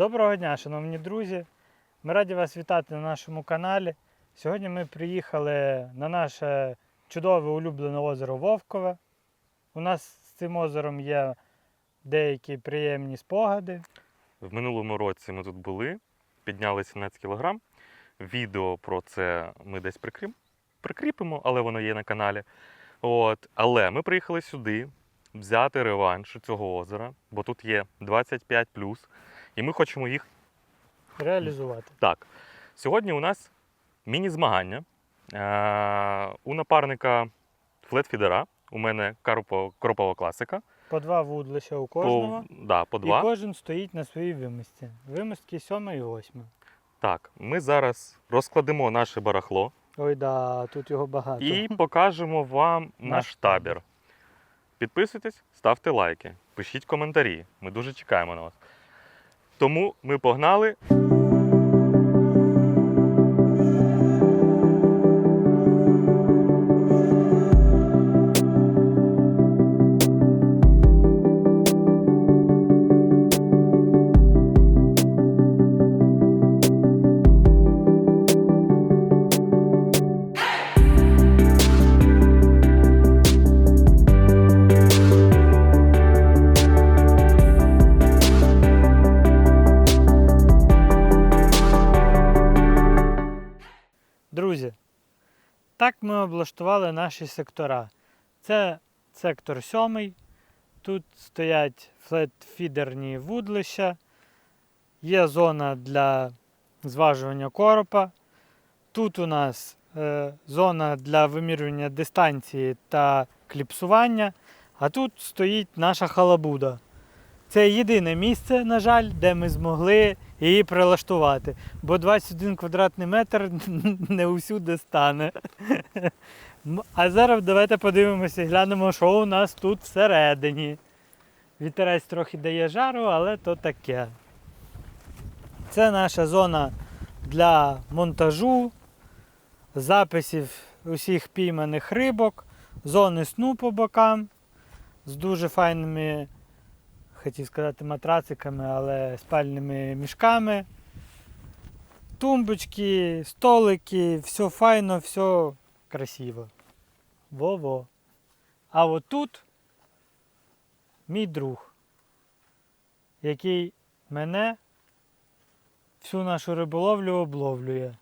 Доброго дня, шановні друзі. Ми раді вас вітати на нашому каналі. Сьогодні ми приїхали на наше чудове улюблене озеро Вовкове. У нас з цим озером є деякі приємні спогади. В минулому році ми тут були, підняли 17 кілограм. Відео про це ми десь прикріп... прикріпимо, але воно є на каналі. От. Але ми приїхали сюди взяти реванш цього озера, бо тут є 25 і ми хочемо їх Реалізувати. так. Сьогодні у нас міні-змагання. Е- у напарника флетфідера, у мене кропова класика. По два вудлища у кожного. По, да, по І кожен стоїть на своїй вимості. Вимостки 7 і 8. Так, ми зараз розкладемо наше барахло. Ой, да, тут його багато. і покажемо вам Наш табір. Підписуйтесь, ставте лайки, пишіть коментарі. Ми дуже чекаємо на вас. Тому ми погнали. Так ми облаштували наші сектора. Це сектор сьомий. Тут стоять флетфідерні вудлища. Є зона для зважування коропа. Тут у нас е, зона для вимірювання дистанції та кліпсування. А тут стоїть наша халабуда. Це єдине місце, на жаль, де ми змогли її прилаштувати. Бо 21 квадратний метр не усюди стане. А зараз давайте подивимося і глянемо, що у нас тут всередині. Вітерець трохи дає жару, але то таке. Це наша зона для монтажу, записів усіх пійманих рибок, зони сну по бокам з дуже файними, хотів сказати, матрациками, але спальними мішками. Тумбочки, столики, все файно, все красиво. Во-во. А от тут мій друг, який мене всю нашу риболовлю обловлює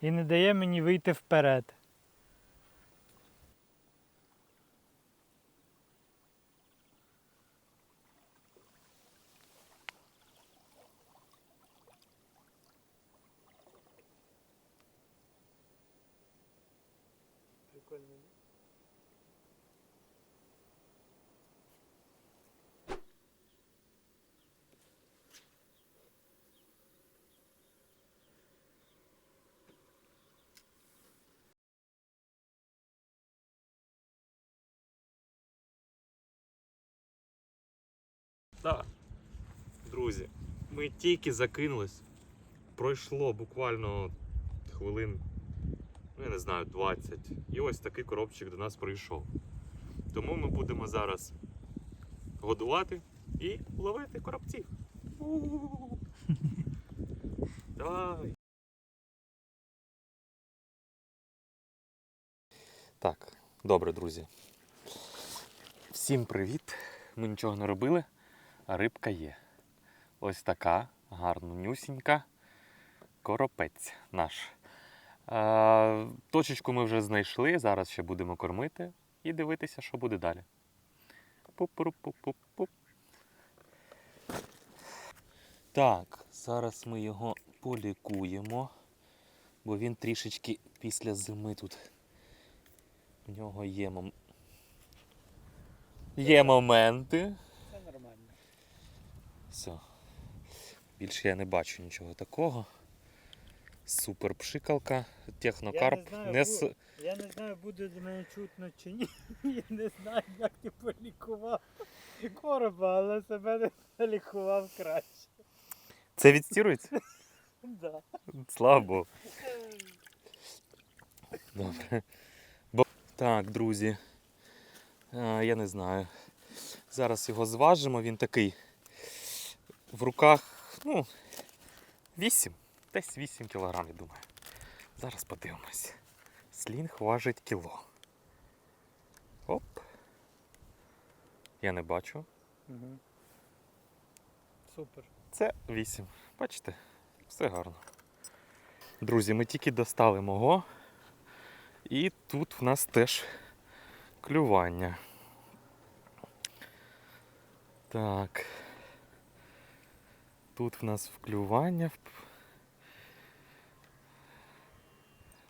і не дає мені вийти вперед. Так, друзі, ми тільки закинулись. Пройшло буквально хвилин, ну я не знаю, 20. І ось такий коробчик до нас прийшов. Тому ми будемо зараз годувати і ловити коробців. Давай. Так, добре, друзі. Всім привіт! Ми нічого не робили, рибка є. Ось така гарнюсінька коропець наш. Точечку ми вже знайшли, зараз ще будемо кормити і дивитися, що буде далі. Пуп-пуп-пуп-пуп-пуп. Так, зараз ми його полікуємо, бо він трішечки після зими тут. У нього є, мом... є моменти. Все. Більше я не бачу нічого такого. Супер пшикалка, технокарп. Я не знаю, Не с... Я не знаю, буде з мене чутно чи ні. Я не знаю, як ти полікував короба, але себе не полікував краще. Це відстірується? Да. Слава Богу. Добре. Бо... Так, друзі. А, я не знаю. Зараз його зважимо, він такий в руках Ну, 8. Десь 8 кілограм, я думаю. Зараз подивимось. Слінг важить кіло. Оп. Я не бачу. Угу. Супер. Це 8. Бачите, все гарно. Друзі, ми тільки достали мого. І тут в нас теж клювання. Так. Тут в нас вклювання.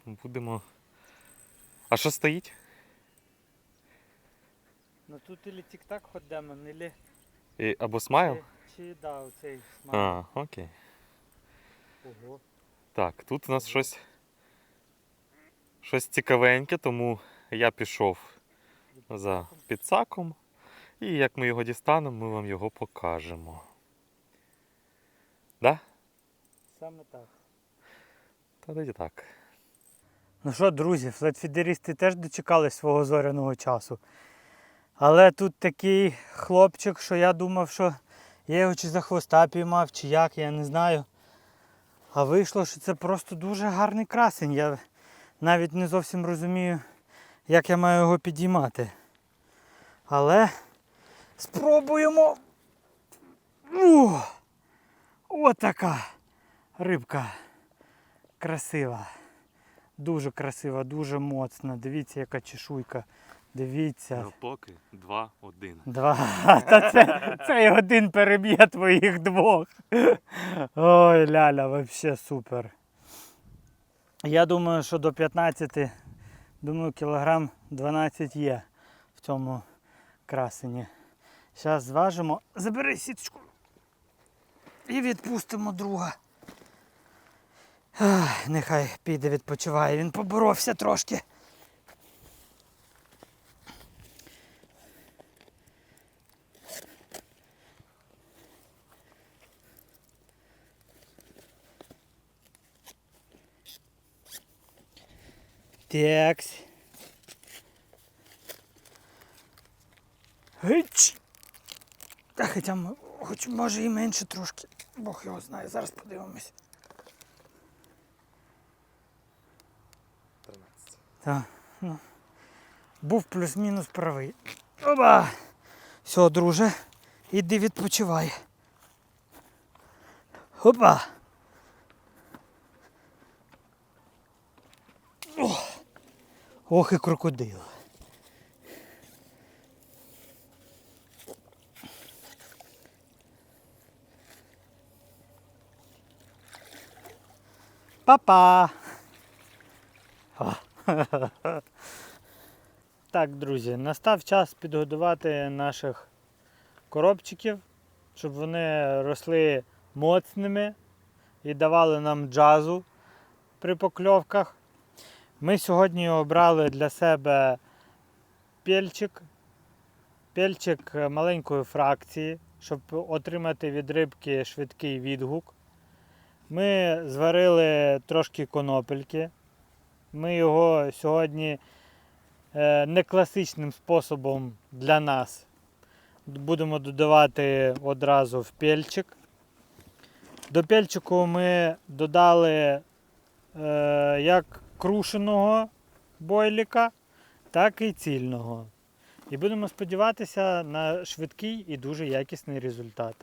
Будемо. А що стоїть? Ну тут или тік-так ходимо, или І, або смайл? чи, чи да, оцей смайл. А, окей. Ого. Так, тут у нас щось, щось цікавеньке, тому я пішов за підсаком. І як ми його дістанемо, ми вам його покажемо. Да? Саме так. Та тоді так. Ну що, друзі, флетфідерісти теж дочекали свого зоряного часу. Але тут такий хлопчик, що я думав, що я його чи за хвоста піймав, чи як, я не знаю. А вийшло, що це просто дуже гарний красень. Я навіть не зовсім розумію, як я маю його підіймати. Але спробуємо. Ух! Отака рибка красива. Дуже красива, дуже моцна. Дивіться, яка чешуйка. Дивіться. поки 2-1. Два. Та це, цей один переб'є твоїх двох. Ой, ляля, взагалі супер. Я думаю, що до 15, думаю, кілограм 12 є в цьому красені. Зараз зважимо. Забери сіточку. І відпустимо друга. Нехай піде відпочиває. Він поборовся трошки. Такс. Гич. Та хоча, хоч може і менше трошки. Бог його знає. Зараз подивимось. 13. Так, ну. Був плюс-мінус правий. Оба! Все, друже, іди відпочивай. Опа! Ох і крокодил. Па-па! Так, друзі, настав час підгодувати наших коробчиків, щоб вони росли моцними і давали нам джазу при покльовках. Ми сьогодні обрали для себе пельчик, пельчик маленької фракції, щоб отримати від рибки швидкий відгук. Ми зварили трошки конопельки. Ми його сьогодні е, не класичним способом для нас будемо додавати одразу в пельчик. До пельчику ми додали е, як крушеного бойліка, так і цільного. І будемо сподіватися на швидкий і дуже якісний результат.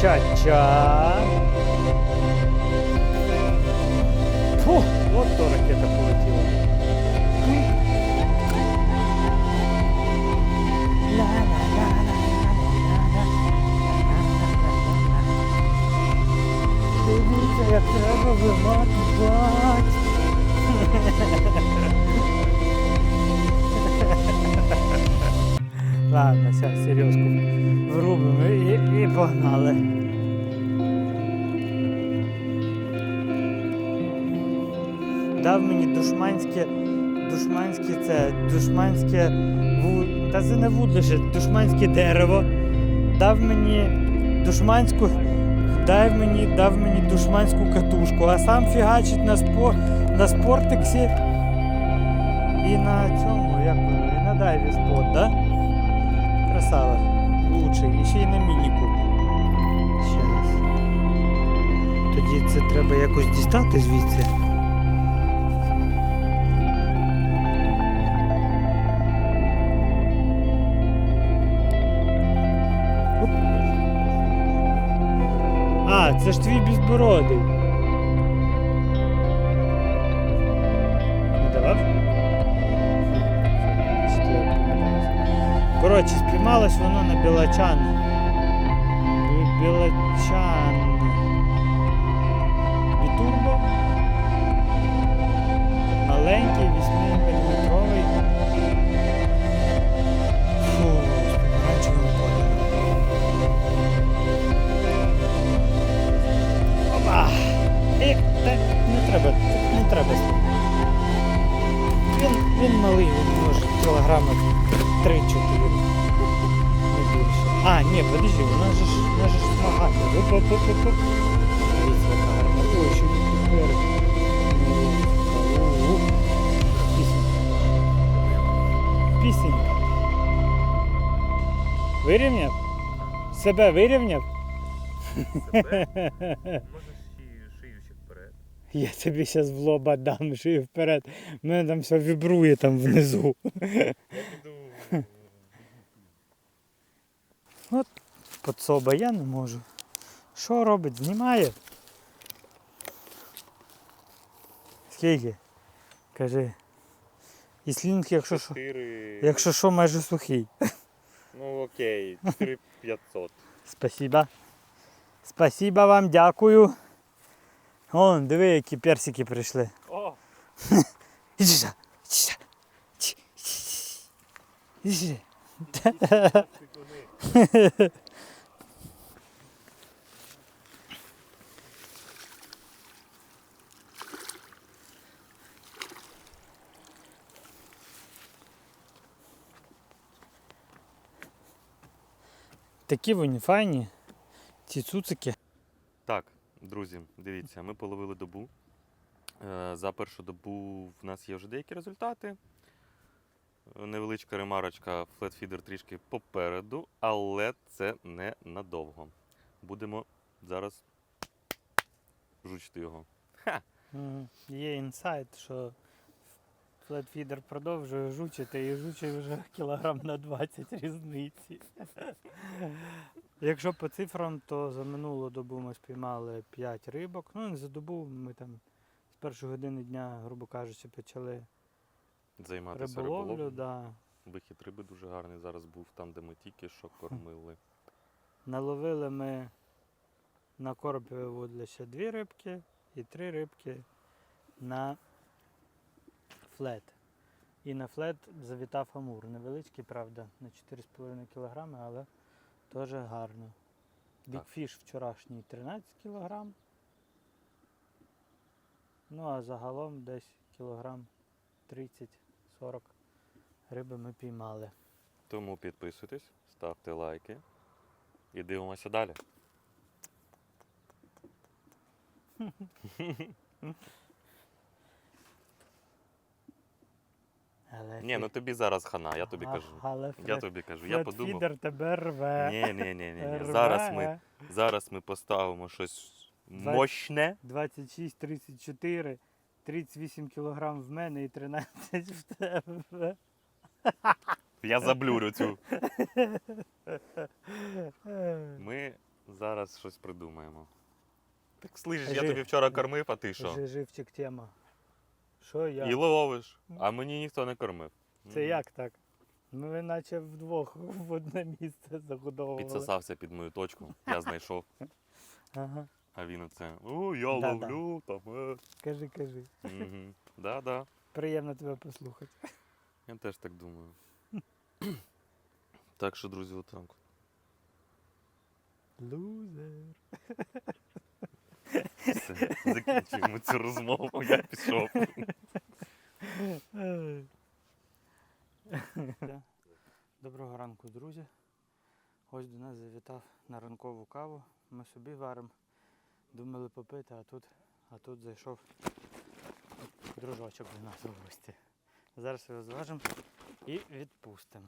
Ча-ча. Фу, от то ракета полетіла. Пуй. Дивіться, як треба виматувати. Ладно, зараз серйозку врубимо і, і погнали. Дав мені душманське, душманське це, душманське ву... Та це не вудлище, душманське дерево. Дав мені душманську. Дав мені, дав мені душманську катушку, а сам фігачить на, спор... на спортексі і на цьому, як воно, і на дайві спот, да? Красава. Лучший. І ще й на мініку. Щас. Тоді це треба якось дістати звідси. А, це ж твій безбородий. Коротше, спіймалось воно на білочан. Білочан. Бітурбо. Маленький, Себе вирівняв? Можеш шию ще вперед. Я тобі зараз в лоба дам шию вперед. У мене там все вібрує там внизу. Я піду. Подсоба я не можу. Що робить? Знімає? Скільки? Кажи. І слінг, якщо що, якщо що, майже сухий. Ну окей, 4500. Спасибо. Спасибо вам, дякую. О, диви, які персики прийшли. О! Іди сюди. Іди сюди. Ті, ті, ті. Іди сюди. Такі вони файні. Ці цуцики. Так, друзі, дивіться, ми половили добу. Е, За першу добу в нас є вже деякі результати. Невеличка ремарочка, флетфідер трішки попереду, але це не надовго. Будемо зараз жучити його. Ха! Є інсайт, що флетфідер продовжує жучити і жучить вже кілограм на 20 різниці. Якщо по цифрам, то за минулу добу ми спіймали 5 рибок. Ну, не за добу ми там з першої години дня, грубо кажучи, почали Займатися риболовлю. риболовлею. Да. Вихід риби дуже гарний зараз був там, де ми тільки що кормили. Наловили ми на коропіве вудлище дві рибки і три рибки на флет. І на флет завітав амур. Невеличкий, правда, на 4,5 кг, але теж гарно. Бікфіш вчорашній 13 кг. Ну а загалом десь кілограм 30-40 риби ми піймали. Тому підписуйтесь, ставте лайки і дивимося далі. Але Ні, ну тобі зараз хана, я тобі А- кажу. Але Я тобі кажу, я подумав. флетфідер тебе рве. Ні, ні, ні, ні. Зараз ми, зараз ми поставимо щось мощне. 26, 34, 38 кг в мене і 13 в тебе. Я заблюрю цю. Ми Зараз щось придумаємо. Так слышиш, я тобі вчора кормив, а ти що? Живчик тема. Що я? І ловиш, а мені ніхто не кормив. Це як так? Ми наче вдвох в одне місце загодовували. Підсосався під мою точку, я знайшов, Ага. а він оце. О, я Да-да. ловлю там. е». Кажи, кажи. Мгм. Да-да. Приємно тебе послухати. Я теж так думаю. Так що, друзі, отак. от. Лузер. Все, закінчуємо цю розмову, я пішов. Доброго ранку, друзі. Ось до нас завітав на ранкову каву. Ми собі варимо. Думали попити, а тут, а тут зайшов дружочок до нас у гості. Зараз його зважимо і відпустимо.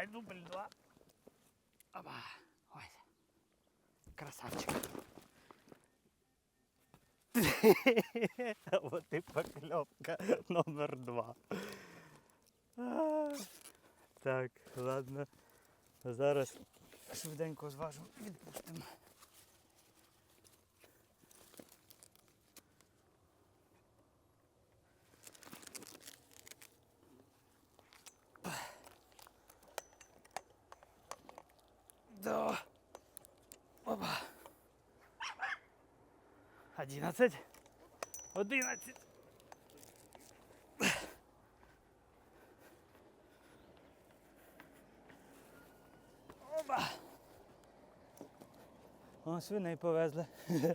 Давай дубль два. Опа. Ось. Красавчик. Вот и поклевка номер два. Так, ладно. Зараз швиденько зважу, відпустимо. 11. 11. Опа! О, свиней повезли.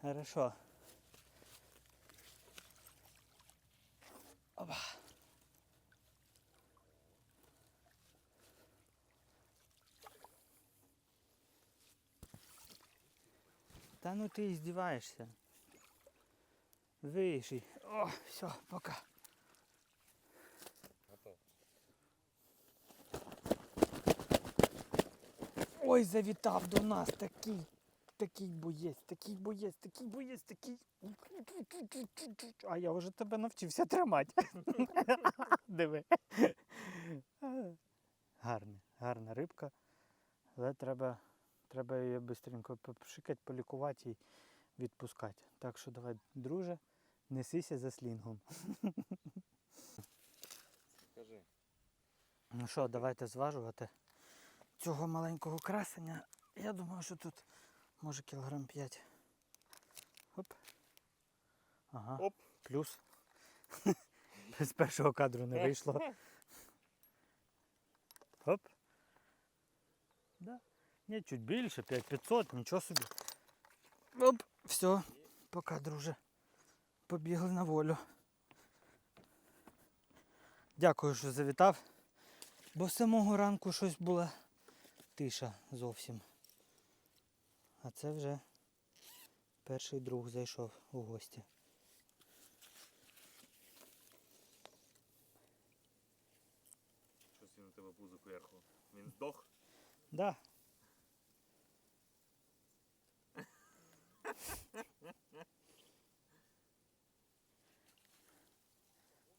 Хорошо. Ти издеваешься. Виший. О, все, пока. Ой, завітав до нас такий. Такий боєць, такий боєць, такий боєць, такий. А я вже тебе навчився тримати. Диви. Гарна, гарна рибка. Але треба, треба її швидко попшикати, полікувати і відпускати. Так що давай, друже, несися за слінгом. Скажи. Ну що, давайте зважувати цього маленького красення. Я думаю, що тут може кілограм 5. Оп. Ага. Оп. Плюс. З першого кадру не вийшло. Оп. Да. Ні, чуть більше, 5500, нічого собі. Оп, все, пока, друже. Побігли на волю. Дякую, що завітав. Бо з самого ранку щось була тиша зовсім. А це вже перший друг зайшов у гості. Щось він у тебе пузо кверху. Він здох. Да.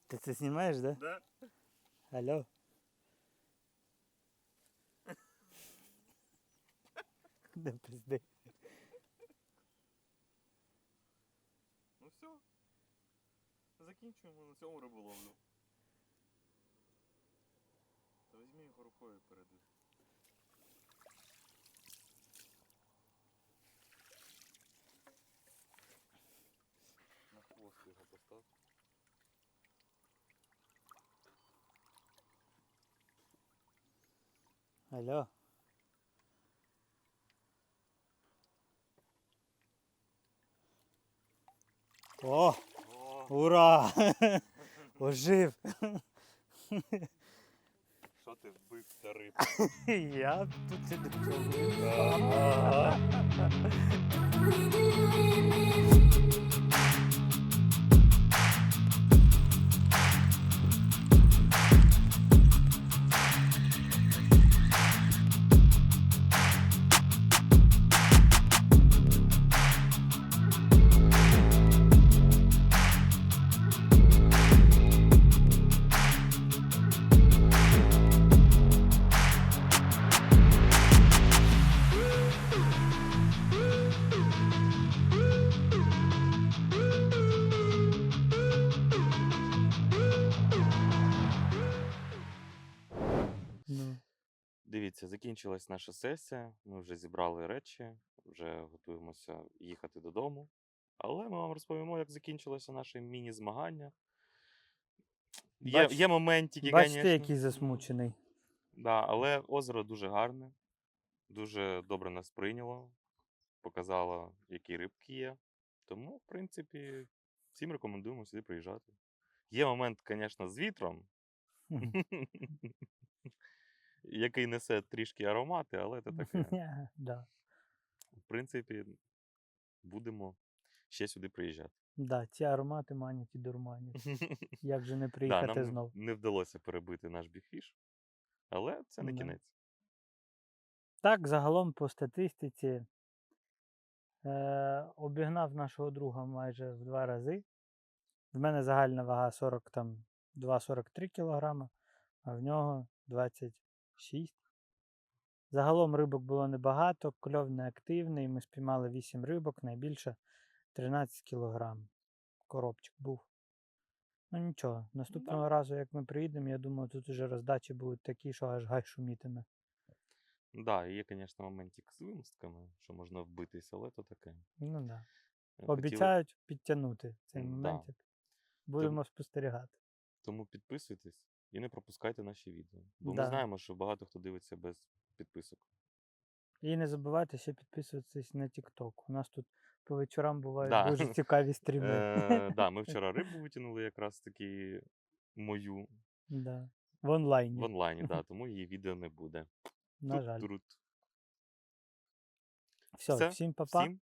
Ти це знімаєш, да? Да? Алло. Да пизди. Ну все. Закінчуємо на цьому риболовлю. Та візьми його рукою переди. На хвост його постав. Алло. О, О, ура! Ожив! що ти вбив та риб? Я тут і до. Ага. дивіться, закінчилась наша сесія. Ми вже зібрали речі, вже готуємося їхати додому. Але ми вам розповімо, як закінчилося наше міні-змагання. Є, Бач- є моментики, Бачите, який засмучений. Да, але озеро дуже гарне, дуже добре нас прийняло, показало, які рибки є. Тому, в принципі, всім рекомендуємо сюди приїжджати. Є момент, звісно, з вітром, який несе трішки аромати, але це таке. да. В принципі, будемо ще сюди приїжджати. Да, ці аромати манять і дурманять. Як же не Да, приїхати нам не, знов? не вдалося перебити наш бігфіш, але це не Да. кінець. Так, загалом по статистиці е, обігнав нашого друга майже в два рази. В мене загальна вага 40, там, 2,43 кг, а в нього 26. Загалом рибок було небагато, кльов неактивний. Ми спіймали 8 рибок, найбільше 13 кг. Коробчик був. Ну нічого, наступного разу, як ми приїдемо, я думаю, тут уже роздачі будуть такі, що аж гай шумітиме. Да, є, звісно, моментик з вимостками, що можна вбитися, але то таке. Ну да. Е, Обіцяють підтягнути цей М, да. моментик. Будемо спостерігати. Тому підписуйтесь і не пропускайте наші відео. Бо Да. ми знаємо, що багато хто дивиться без підписок. І не забувайте ще підписуватись на TikTok. У нас тут по вечорам бувають Да. дуже цікаві стріми. Е, да, ми вчора рибу витягнули якраз таки мою Да. В онлайні. в онлайні, да, тому її відео не буде. На жаль. Все, Все, всім па-па. Всім